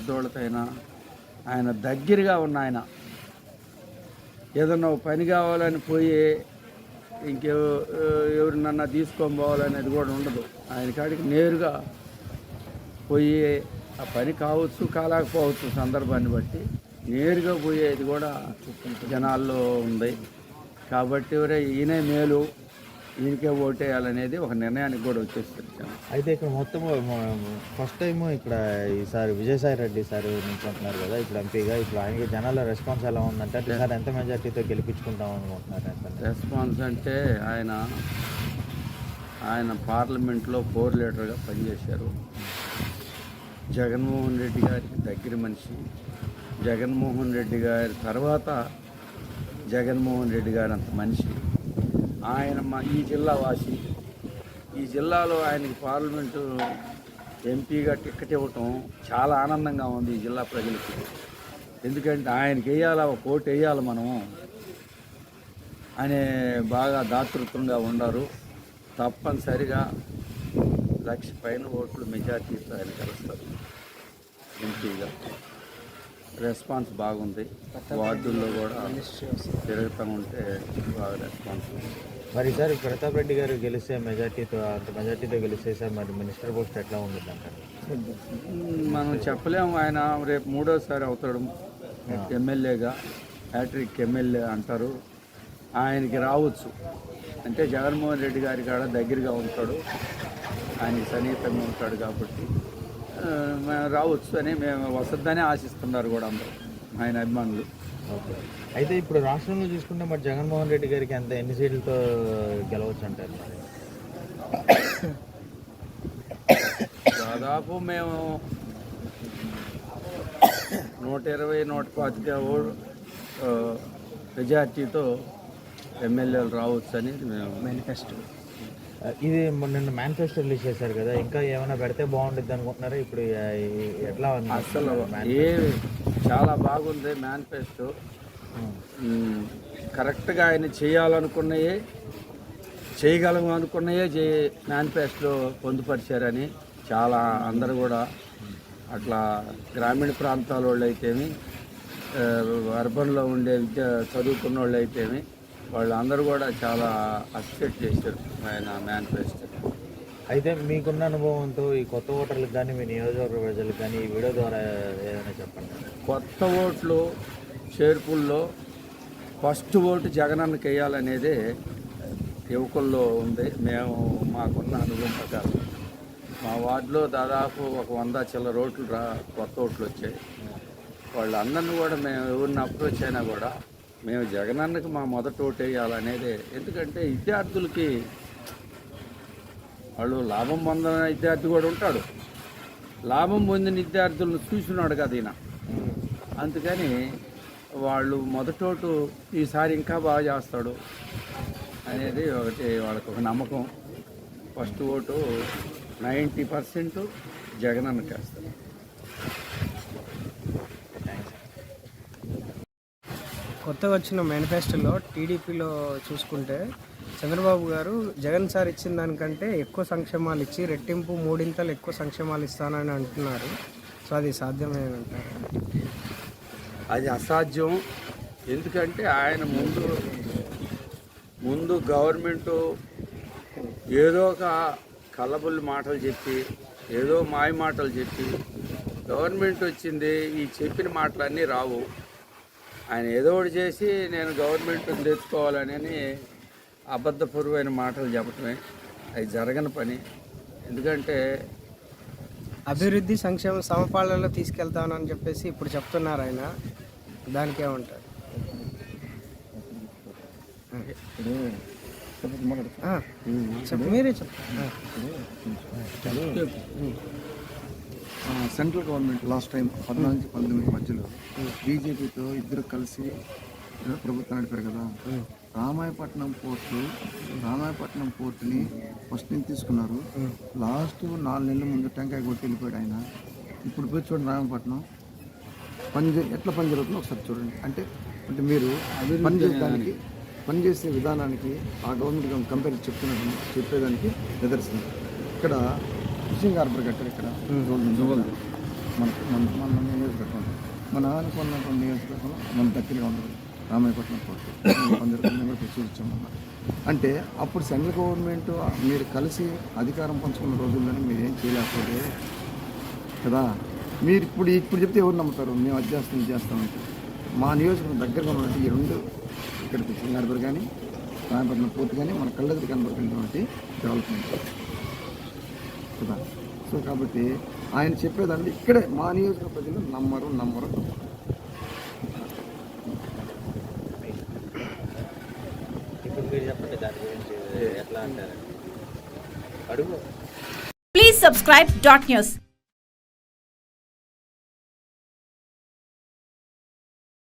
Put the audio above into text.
పెద్దోళ్ళతో అయినా ఆయన దగ్గరగా ఉన్న ఆయన. ఏదన్నా పని కావాలని పోయి ఇంకే ఎవరినన్నా తీసుకొని పోవాలనేది కూడా ఉండదు. ఆయన కాడికి నేరుగా పోయి ఆ పని కావచ్చు కాలేకపోవచ్చు సందర్భాన్ని బట్టి నేరుగా పోయేది కూడా జనాల్లో ఉంది. కాబట్టి ఎవరే ఈయనే మేలు. ఈయనకే ఓటేయాలనేది ఒక నిర్ణయానికి కూడా వచ్చేస్తుంది. అయితే ఇక్కడ మొత్తం ఫస్ట్ టైం ఇక్కడ ఈసారి విజయసాయి రెడ్డి సార్ నిల్చుంటున్నారు కదా ఇప్పుడు ఎంపీగా ఇప్పుడు ఆయనకి జనాల రెస్పాన్స్ ఎలా ఉందంటే అంటే ఈసారి ఎంత మెజార్టీతో గెలిపించుకుంటాం అనుకుంటున్నారు రెస్పాన్స్ అంటే ఆయన ఆయన పార్లమెంట్లో ఫోర్ లీడర్గా పనిచేశారు. జగన్మోహన్ రెడ్డి గారికి దగ్గర మనిషి. జగన్మోహన్ రెడ్డి గారి తర్వాత జగన్మోహన్ రెడ్డి గారు అంత మనిషి. ఆయన మా ఈ జిల్లా వాసి. ఈ జిల్లాలో ఆయనకి పార్లమెంటు ఎంపీగా టిక్కెట్ ఇవ్వటం చాలా ఆనందంగా ఉంది ఈ జిల్లా ప్రజలకి. ఎందుకంటే ఆయనకి వేయాలా ఒక ఓటు వేయాలి మనము అనే బాగా దాతృత్వంగా ఉన్నారు తప్పనిసరిగా లక్ష పైన ఓట్లు మెజార్టీతో ఆయన కలుస్తారు ఎంపీగా. రెస్పాన్స్ బాగుంది. వార్డుల్లో కూడా తిరుగుతూ ఉంటే బాగా రెస్పాన్స్ మరి ఈసారి ప్రతాప్ రెడ్డి గారు గెలిస్తే మెజార్టీతో అంత మెజార్టీతో గెలిస్తే సార్ మరి మినిస్టర్ పోస్ట్ ఎట్లా ఉంటుంది మనం చెప్పలేము. ఆయన రేపు మూడోసారి అవుతాడు. ఎమ్మెల్యేగా హ్యాట్రిక్ ఎమ్మెల్యే అంటారు. ఆయనకి రావచ్చు. అంటే జగన్మోహన్ రెడ్డి గారి కాడ దగ్గరగా ఉంటాడు. ఆయనకి సన్నిహితంగా ఉంటాడు కాబట్టి. రావచ్చు అని మేము వసద్దని ఆశిస్తున్నారు కూడా అందరూ ఆయన అభిమానులు. ఓకే. అయితే ఇప్పుడు రాష్ట్రంలో చూసుకుంటే మరి జగన్మోహన్ రెడ్డి గారికి ఎంత ఎన్ని సీట్లతో గెలవచ్చు అంటారు మరి? దాదాపు మేము నూట ఇరవై నూట పాతిక మెజార్టీతో ఎమ్మెల్యేలు రావచ్చు అని మేము మేనిఫెస్టో. ఇది నిన్న మేనిఫెస్టో రిలీజ్ చేశారు కదా ఇంకా ఏమైనా పెడితే బాగుంటుంది అనుకుంటున్నారా? ఇప్పుడు ఎట్లా అసలు ఏ చాలా బాగుంది మేనిఫెస్టో కరెక్ట్గా ఆయన చేయాలనుకున్నయే చేయగలము అనుకున్నయే చే మేనిఫెస్టో పొందుపరిచారని చాలా అందరు కూడా అట్లా గ్రామీణ ప్రాంతాల వాళ్ళు అయితేమి అర్బన్లో ఉండే విద్య చదువుకున్న వాళ్ళు అయితేమి వాళ్ళందరూ కూడా చాలా అప్సెట్ చేశారు ఆయన మేనిఫెస్టో. అయితే మీకున్న అనుభవంతో ఈ కొత్త ఓటర్లకు కానీ మీ నియోజకవర్గ ప్రజలకు కానీ ఈ వీడియో ద్వారా ఏదైనా చెప్పండి. కొత్త ఓట్లు చేర్పుల్లో ఫస్ట్ ఓటు జగనన్నకి వేయాలనేదే యువకుల్లో ఉంది. మేము మాకున్న అనుభవం ప్రకారం. మా వార్డులో దాదాపు ఒక వంద చిల్లర ఓట్లు రా కొత్త ఓట్లు వచ్చాయి. వాళ్ళందరినీ కూడా మేము ఎవరిని అప్రోచ్ అయినా కూడా మేము జగనన్నకి మా మొదట ఓటు వేయాలనేదే ఎందుకంటే విద్యార్థులకి వాళ్ళు లాభం పొందిన విద్యార్థి కూడా ఉంటాడు. లాభం పొందిన విద్యార్థులను చూసినాడు కదా ఈయన. అందుకని వాళ్ళు మొదటోటు ఈసారి ఇంకా బాగా చేస్తాడు అనేది ఒకటి వాళ్ళకి ఒక నమ్మకం. ఫస్ట్ ఓటు నైంటీ పర్సెంట్ జగనన్నకి వేస్తారు కొత్తగా వచ్చిన మేనిఫెస్టోలో టీడీపీలో చూసుకుంటే చంద్రబాబు గారు జగన్ సార్ ఇచ్చిన దానికంటే ఎక్కువ సంక్షేమాలు ఇచ్చి రెట్టింపు మూడింతలు ఎక్కువ సంక్షేమాలు ఇస్తానని అంటున్నారు. సో అది సాధ్యమేనంటారు? అది అసాధ్యం. ఎందుకంటే ఆయన ముందు ముందు గవర్నమెంటు ఏదో ఒక కలబుల్ మాటలు చెప్పి ఏదో మాయ మాటలు చెప్పి గవర్నమెంట్ వచ్చింది ఈ చెప్పిన మాటలన్నీ రావు. ఆయన ఏదో ఒకటి చేసి నేను గవర్నమెంట్ తెచ్చుకోవాలని అబద్ధపూర్వమైన మాటలు చెప్పటమే. అది జరగని పని. ఎందుకంటే అభివృద్ధి సంక్షేమ సమపాలనలో తీసుకెళ్తానని చెప్పేసి ఇప్పుడు చెప్తున్నారు ఆయన. దానికి ఏమంటారు? ఆ, చెప్పు మీరే ఆ, సెంట్రల్ గవర్నమెంట్ లాస్ట్ టైం పద్నాలుగు నుంచి పంతొమ్మిది మధ్యలో బీజేపీతో ఇద్దరు కలిసి ప్రభుత్వం నడిపారు కదా. రామాయపట్నం పోర్టు రామాయపట్నం పోర్టుని ఫస్ట్ నుంచి తీసుకున్నారు. లాస్ట్ నాలుగు నెలల ముందు టెంకాయ కొట్టి వెళ్ళిపోయాడు ఆయన. ఇప్పుడు పోయి చూడండి రామాయపట్నం. పని చే- ఎట్లా పని జరుగుతుందో ఒకసారి చూడండి. అంటే అంటే మీరు పని చేసేదానికి పని చేసే విధానానికి ఆ గవర్నమెంట్ కంపేర్ చెప్తున్నట్టు చెప్పేదానికి నిదర్శనం. ఇక్కడ ఫిషింగ్ హార్బర్ కట్టారు ఇక్కడ. మన మన మన నియోజకవర్గం. మన అనుకున్నటువంటి నియోజకవర్గం మన దగ్గరగా ఉండదు రామాయపట్నం కోర్టు అందరికీ కూడా అంటే అప్పుడు సెంట్రల్ గవర్నమెంట్ మీరు కలిసి అధికారం పంచుకున్న రోజుల్లోనే మీరు ఏం చేయలేకపోతే కదా? మీరు ఇప్పుడు ఇప్పుడు చెప్తే ఎవరు నమ్ముతారు? మేము అది చేస్తాం ఇది చేస్తామంటే మా నియోజకవర్గం దగ్గరగా ఉన్నటువంటి ఈ రెండు ఇక్కడ సింగారపూర్ కానీ రాయపట్నం పోర్టు కానీ మన కళ్ళెదురు కనబడుతున్నటువంటి డెవలప్మెంట్ కదా సో కాబట్టి ఆయన చెప్పేదంటే ఇక్కడే మా నియోజకవర్గ ప్రజలు నమ్మరు నమ్మరు Please subscribe dot news.